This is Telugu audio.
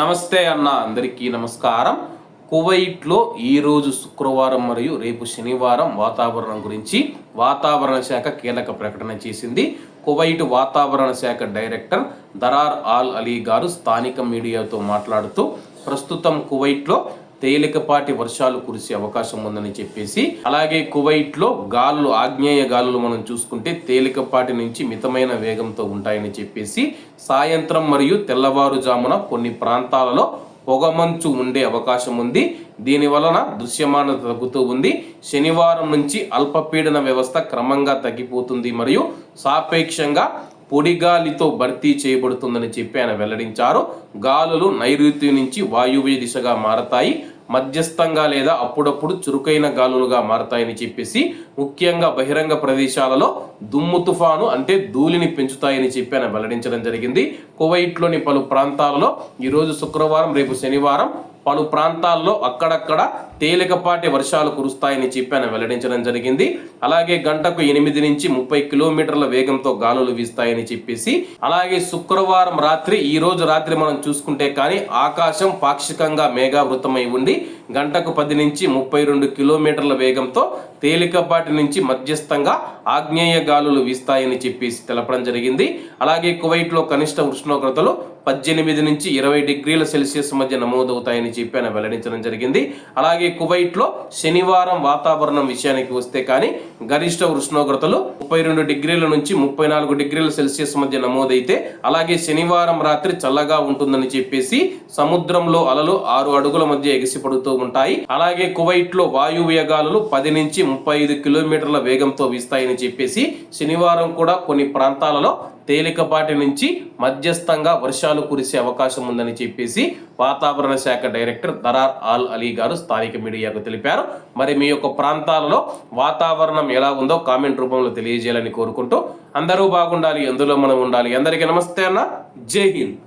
నమస్తే అన్న అందరికీ నమస్కారం. కువైట్లో ఈరోజు శుక్రవారం మరియు రేపు శనివారం వాతావరణం గురించి వాతావరణ శాఖ కీలక ప్రకటన చేసింది. కువైట్ వాతావరణ శాఖ డైరెక్టర్ దరార్ ఆల్ అలీ గారు స్థానిక మీడియాతో మాట్లాడుతూ ప్రస్తుతం కువైట్లో తేలికపాటి వర్షాలు కురిసే అవకాశం ఉందని చెప్పేసి అలాగే కువైట్లో గాలులు ఆగ్నేయ గాలులు మనం చూసుకుంటే తేలికపాటి నుంచి మితమైన వేగంతో ఉంటాయని చెప్పేసి సాయంత్రం మరియు తెల్లవారుజామున కొన్ని ప్రాంతాలలో పొగమంచు ఉండే అవకాశం ఉంది. దీని వలన దృశ్యమానత తగ్గుతూ ఉంది. శనివారం నుంచి అల్పపీడన వ్యవస్థ క్రమంగా తగ్గిపోతుంది మరియు సాపేక్షంగా పొడిగాలితో భర్తీ చేయబడుతుందని చెప్పి ఆయన వెల్లడించారు. గాలులు నైరుతి నుంచి వాయువ్య దిశగా మారతాయి. మధ్యస్థంగా లేదా అప్పుడప్పుడు చురుకైన గాలులుగా మారతాయని చెప్పేసి ముఖ్యంగా బహిరంగ ప్రదేశాలలో దుమ్ము తుఫాను అంటే ధూళిని పెంచుతాయని చెప్పి ఆయన వెల్లడించడం జరిగింది. కువైట్లోని పలు ప్రాంతాలలో ఈరోజు శుక్రవారం రేపు శనివారం పలు ప్రాంతాల్లో అక్కడక్కడ తేలికపాటి వర్షాలు కురుస్తాయని చెప్పి ఆయన వెల్లడించడం జరిగింది. అలాగే గంటకు ఎనిమిది నుంచి ముప్పై కిలోమీటర్ల వేగంతో గాలులు వీస్తాయని చెప్పేసి అలాగే శుక్రవారం రాత్రి ఈ రోజు రాత్రి మనం చూసుకుంటే కానీ ఆకాశం పాక్షికంగా మేఘావృతమై ఉండి గంటకు పది నుంచి ముప్పై రెండు కిలోమీటర్ల వేగంతో తేలికపాటి నుంచి మధ్యస్థంగా ఆగ్నేయ గాలులు వీస్తాయని చెప్పేసి తెలపడం జరిగింది. అలాగే కువైట్లో కనిష్ట ఉష్ణోగ్రతలు పద్దెనిమిది నుంచి ఇరవై డిగ్రీల సెల్సియస్ మధ్య నమోదవుతాయని చెప్పి ఆయన వెల్లడించడం జరిగింది. అలాగే కువైట్లో శనివారం వాతావరణం విషయానికి వస్తే కానీ గరిష్ట ఉష్ణోగ్రతలు ముప్పై రెండు డిగ్రీల నుంచి ముప్పై నాలుగు డిగ్రీల సెల్సియస్ మధ్య నమోదైతే అలాగే శనివారం రాత్రి చల్లగా ఉంటుందని చెప్పేసి సముద్రంలో అలలు ఆరు అడుగుల మధ్య ఎగిసిపడుతూ ఉంటాయి. అలాగే కువైట్లో వాయువ్య గాలులు పది నుంచి ముప్పై ఐదు కిలోమీటర్ల వేగంతో వీస్తాయని చెప్పేసి శనివారం కూడా కొన్ని ప్రాంతాలలో తేలికపాటి నుంచి మధ్యస్థంగా వర్షాలు కురిసే అవకాశం ఉందని చెప్పేసి వాతావరణ శాఖ డైరెక్టర్ దరార్ ఆల్ అలీ గారు స్థానిక మీడియాకు తెలిపారు. మరి మీ యొక్క ప్రాంతాలలో వాతావరణం ఎలా ఉందో కామెంట్ రూపంలో తెలియజేయాలని కోరుకుంటూ అందరూ బాగుండాలి ఎందులో మనం ఉండాలి. అందరికీ నమస్తే అన్న. జై హింద్.